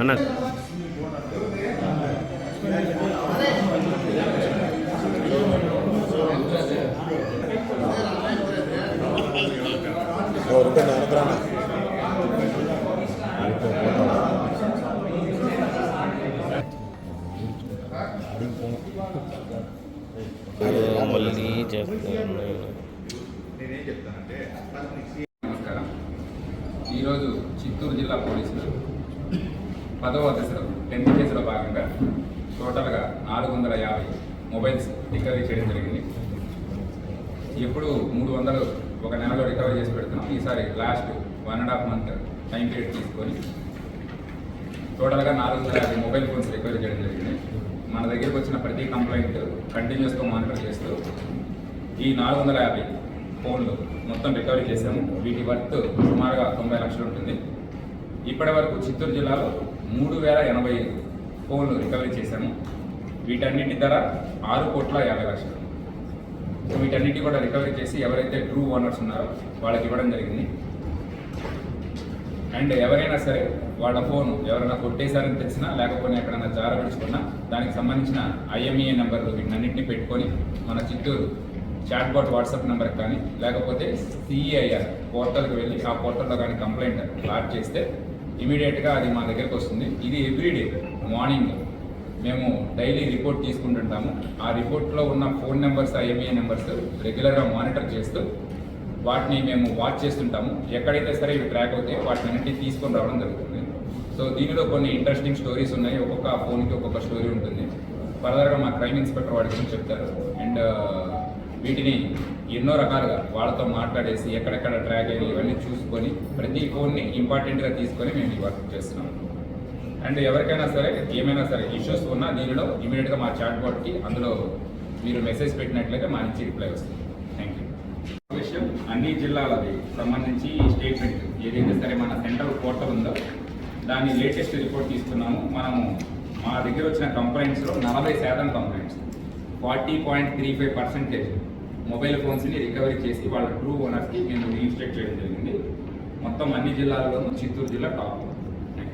అన్న. మళ్ళీ చెప్తాను. ఈరోజు చిత్తూరు జిల్లా పోలీసులు పదవ దశలో టెన్త్ కేసులో భాగంగా టోటల్గా నాలుగు వందల యాభై మొబైల్స్ రికవరీ చేయడం జరిగింది. ఎప్పుడు మూడు వందలు ఒక నెలలో రికవరీ చేసి పెడుతున్నాం. ఈసారి last one and half month time period తీసుకొని టోటల్గా నాలుగు వందల యాభై మొబైల్ ఫోన్స్ రికవరీ చేయడం జరిగింది. మన దగ్గరికి వచ్చిన ప్రతి కంప్లైంట్ కంటిన్యూస్గా మానిటర్ చేస్తూ ఈ నాలుగు వందల యాభై ఫోన్లు మొత్తం రికవరీ చేశాము. వీటి వర్త్ సుమారుగా తొంభై లక్షలు ఉంటుంది. ఇప్పటి వరకు చిత్తూరు జిల్లాలో మూడు వేల ఎనభై ఫోన్లు రికవరీ చేశాము. వీటన్నిటి ధర ఆరు కోట్ల యాభై లక్షలు. సో వీటన్నిటి కూడా రికవరీ చేసి ఎవరైతే ట్రూ ఓనర్స్ ఉన్నారో వాళ్ళకి ఇవ్వడం జరిగింది. అండ్ ఎవరైనా సరే వాళ్ళ ఫోన్ ఎవరైనా కొట్టేశారని తెలిసినా లేకపోతే ఎక్కడైనా జారవిడుచుకున్నా దానికి సంబంధించిన ఐఎంఈఏ నెంబర్లు వీటినన్నింటినీ పెట్టుకొని మన చిత్తూరు చాట్ బాట్ వాట్సాప్ నెంబర్కి కానీ లేకపోతే సిఈఐఆర్ పోర్టల్కి వెళ్ళి ఆ పోర్టల్లో కానీ కంప్లైంట్ లాడ్ చేస్తే ఇమీడియట్గా అది మా దగ్గరికి వస్తుంది. ఇది ఎవ్రీడే మార్నింగ్. మేము డైలీ రిపోర్ట్ తీసుకుంటుంటాము. ఆ రిపోర్ట్లో ఉన్న ఫోన్ నెంబర్స్ ఐఎంఏ నెంబర్స్ రెగ్యులర్గా మానిటర్ చేస్తూ వాటిని మేము వాచ్ చేస్తుంటాము. ఎక్కడైతే సరే ఇవి ట్రాక్ అవుతాయి వాటిని అన్నింటినీ తీసుకొని రావడం జరుగుతుంది. సో దీనిలో కొన్ని ఇంట్రెస్టింగ్ స్టోరీస్ ఉన్నాయి. ఒక్కొక్క ఫోన్కి ఒక్కొక్క స్టోరీ ఉంటుంది. ఫర్దర్గా మా క్రైమ్ ఇన్స్పెక్టర్ వాటి గురించి చెప్తారు. అండ్ వీటిని ఎన్నో రకాలుగా వాళ్ళతో మాట్లాడేసి ఎక్కడెక్కడ ట్రాక్ అయ్యి ఇవన్నీ చూసుకొని ప్రతి ఫోన్ని ఇంపార్టెంట్గా తీసుకొని మేము ఈ వర్క్ చేస్తున్నాం. అండ్ ఎవరికైనా సరే ఏమైనా సరే ఇష్యూస్ ఉన్నా దీనిలో ఇమీడియట్గా మా చాట్ బోర్డ్కి అందులో మీరు మెసేజ్ పెట్టినట్లయితే మా నుంచి రిప్లై వస్తుంది. థ్యాంక్ యూ విషయం అన్ని జిల్లాలది సంబంధించి స్టేట్మెంట్ ఏదైతే సరే మన సెంట్రల్ పోర్టల్ ఉందో దాని లేటెస్ట్ రిపోర్ట్ తీసుకున్నాము. మనము మా దగ్గర వచ్చిన కంప్లైంట్స్లో నలభై శాతం complaints forty point three five percentage mobile ఫోన్స్ని recovery చేసి వాళ్ళ ట్రూ ఓనర్స్కి మేము రీఇన్స్ట్రక్ట్ చేయడం జరిగింది. మొత్తం అన్ని జిల్లాల్లోనూ చిత్తూరు జిల్లా టాప్. థ్యాంక్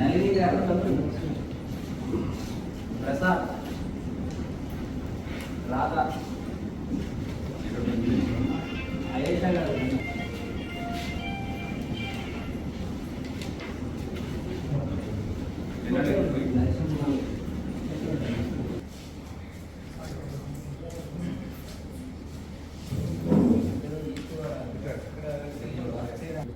నళిని గారు. ప్రసాద్. రాధా.